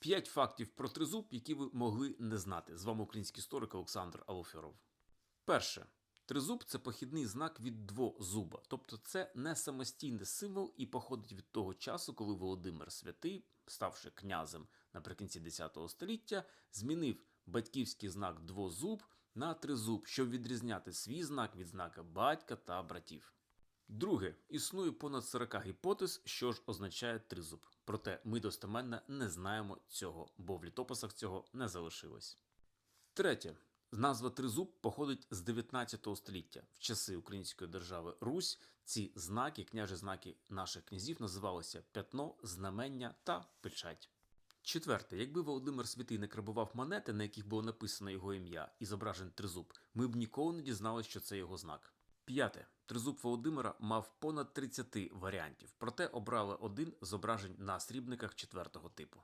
П'ять фактів про тризуб, які ви могли не знати. З вами український історик Олександр Алоферов. Перше. Тризуб це похідний знак від двозуба, тобто це не самостійний символ і походить від того часу, коли Володимир Святий, ставши князем наприкінці X століття, змінив батьківський знак двозуб на тризуб, щоб відрізняти свій знак від знака батька та братів. Друге, існує понад 40 гіпотез, що ж означає тризуб. Проте ми достеменно не знаємо цього, бо в літописах цього не залишилось. Третє. Назва тризуб походить з 19 століття. В часи Української держави Русь ці знаки, княжі знаки наших князів, називалися п'ятно, знамення та печать. Четверте, якби Володимир Святий не крабував монети, на яких було написано його ім'я і зображений тризуб, ми б ніколи не дізналися, що це його знак. П'яте. Тризуб Володимира мав понад 30 варіантів, проте обрали один зображень на срібниках четвертого типу.